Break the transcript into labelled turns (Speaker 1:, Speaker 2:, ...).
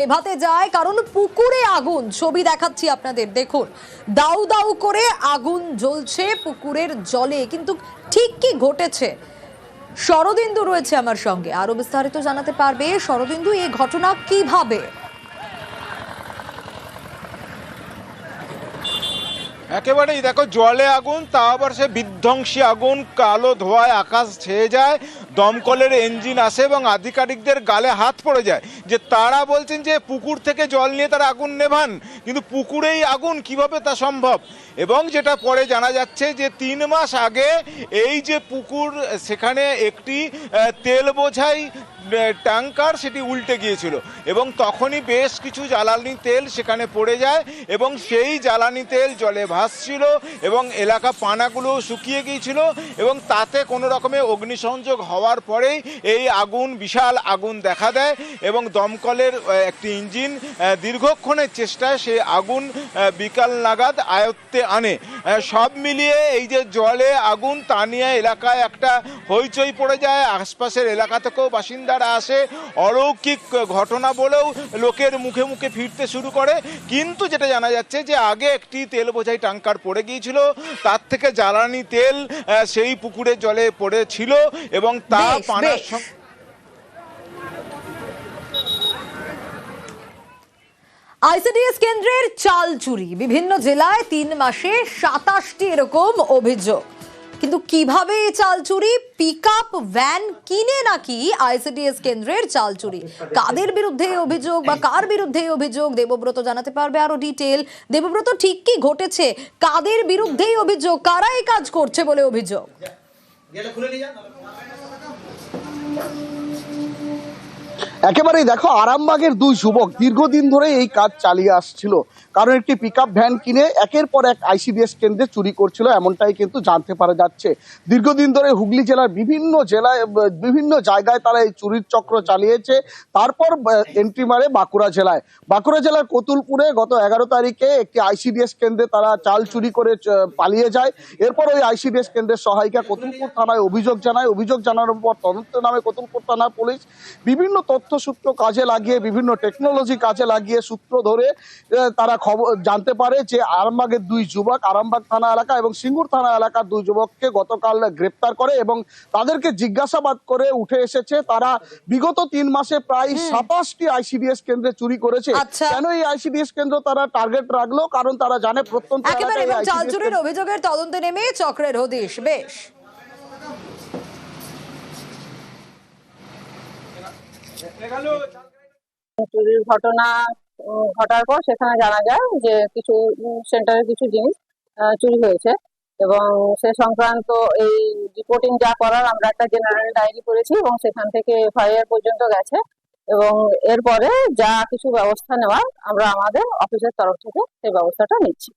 Speaker 1: নেভাতে যায়, কারণ পুকুরে আগুন। ছবি দেখাচ্ছি আপনাদের, দেখুন। দাউ দাউ করে আগুন জ্বলছে পুকুরের জলে, কিন্তু ঠিক কি ঘটেছে? শরদিন্দু রয়েছে আমার সঙ্গে। আরও বিস্তারিত জানাতে পারবে শরদিন্দু, এই ঘটনা কীভাবে?
Speaker 2: একেবারেই দেখো, জলে আগুন তা আবার সে বিধ্বংসী আগুন, কালো ধোঁয়ায় আকাশ ছেয়ে যায়, দমকলের ইঞ্জিন আসে এবং আধিকারিকদের গালে হাত পড়ে যায়। যে তারা বলছেন যে পুকুর থেকে জল নিয়ে তারা আগুন নেভান, কিন্তু পুকুরেই আগুন, কীভাবে তা সম্ভব? এবং যেটা পরে জানা যাচ্ছে যে তিন মাস আগে এই যে পুকুর, সেখানে একটি তেল বোঝাই ট্যাঙ্কার সেটি উল্টে গিয়েছিল। এবং তখনই বেশ কিছু জ্বালানি তেল সেখানে পড়ে যায় এবং সেই জ্বালানি তেল জলে ভাসছিল এবং এলাকা পানাগুলো শুকিয়ে গিয়েছিল এবং তাতে কোনো রকমে অগ্নিসংযোগ হওয়ার পরেই এই আগুন, বিশাল আগুন দেখা দেয় এবং দমকলের একটি ইঞ্জিন দীর্ঘক্ষণের চেষ্টায় সেই আগুন বিকাল নাগাদ আয়ত্তে আনে। সব মিলিয়ে এই যে জলে আগুন, তা নিয়ে এলাকায় একটা হইচই পড়ে যায়। আশপাশের এলাকা থেকেও বাসিন্দারা আসে অলৌকিক ঘটনা বলেও লোকের মুখে মুখে ফিরতে শুরু করে। কিন্তু যেটা জানা যাচ্ছে যে আগে একটি তেল বোঝাই ট্যাঙ্কার পড়ে গিয়েছিল তার থেকে জ্বালানি তেল সেই পুকুরের জলে পড়েছিল এবং তা পানার সঙ্গে
Speaker 1: আইসিডিএস কেন্দ্রের চাল চুরি বিভিন্ন জেলায় তিন মাসে সাতাশটি এরকম অভিযোগ। কিন্তু কীভাবে এই চাল চুরি পিক আপ ভ্যান কিনে নাকি আইসিডিএস কেন্দ্রের চাল চুরি কাদের বিরুদ্ধে অভিযোগ বা কার বিরুদ্ধে অভিযোগ? দেবব্রত জানাতে পারবে আরও ডিটেল দেবব্রত, ঠিক কি ঘটেছে? কাদের বিরুদ্ধে অভিযোগ? কারা এই কাজ করছে বলে অভিযোগ?
Speaker 3: একেবারেই দেখো, আরামবাগের দুই যুবক দীর্ঘদিন ধরে এই কাজ চালিয়ে আসছিল। কারণ একটি পিক ভ্যান কিনে একের পর এক আইসিডিএস কেন্দ্রে চুরি করছিল, এমনটাই কিন্তু জানতে পারা যাচ্ছে। দীর্ঘদিন ধরে হুগলি জেলার বিভিন্ন জেলায়, বিভিন্ন জায়গায় তারা এই চুরির চক্র চালিয়েছে। তারপর এন্ট্রি মারে বাঁকুড়া জেলায়। বাঁকুড়া জেলার কতুলপুরে গত এগারো তারিখে একটি আইসিডিএস কেন্দ্রে তারা চাল চুরি করে পালিয়ে যায়। এরপর ওই আইসিডিএস কেন্দ্রের সহায়িকা কতুলপুর থানায় অভিযোগ জানায়। অভিযোগ জানানোর পর তদন্ত নামে কতুলপুর থানা পুলিশ বিভিন্ন তথ্য সূত্র কাজে লাগিয়ে বিভিন্ন টেকনোলজি কাজে লাগিয়ে সূত্র ধরে তারা খবর জানতে পারে যে আরামবাগের দুই যুবক আরামবাগ থানা এলাকা এবং সিঙ্গুর থানা এলাকার দুই যুবককে গতকাল গ্রেপ্তার করে এবং তাদেরকে জিজ্ঞাসাবাদ করে উঠে এসেছে। তারা বিগত তিন মাসে প্রায় সাতাশটি আইসিডিএস কেন্দ্রে চুরি করেছে।
Speaker 1: আচ্ছা।
Speaker 3: কেন এই আইসিডিএস কেন্দ্র তারা টার্গেট রাখল? কারণ তারা জানে প্রত্যন্ত
Speaker 1: অভিযোগের তদন্তে নেমে চক্রের হদিশ বেশ।
Speaker 4: চুরির ঘটনা ঘটার পর সেখানে জানা যায় যে কিছু সেন্টারের কিছু জিনিস চুরি হয়েছে। এবং সে সংক্রান্ত এই রিপোর্টিং যা করার, আমরা একটা জেনারেল ডায়েরি করেছি এবং সেখান থেকে এফআইআর পর্যন্ত গেছে। এবং এরপরে যা কিছু ব্যবস্থা নেওয়ার, আমরা আমাদের অফিসের তরফ থেকে সেই ব্যবস্থাটা নিচ্ছি।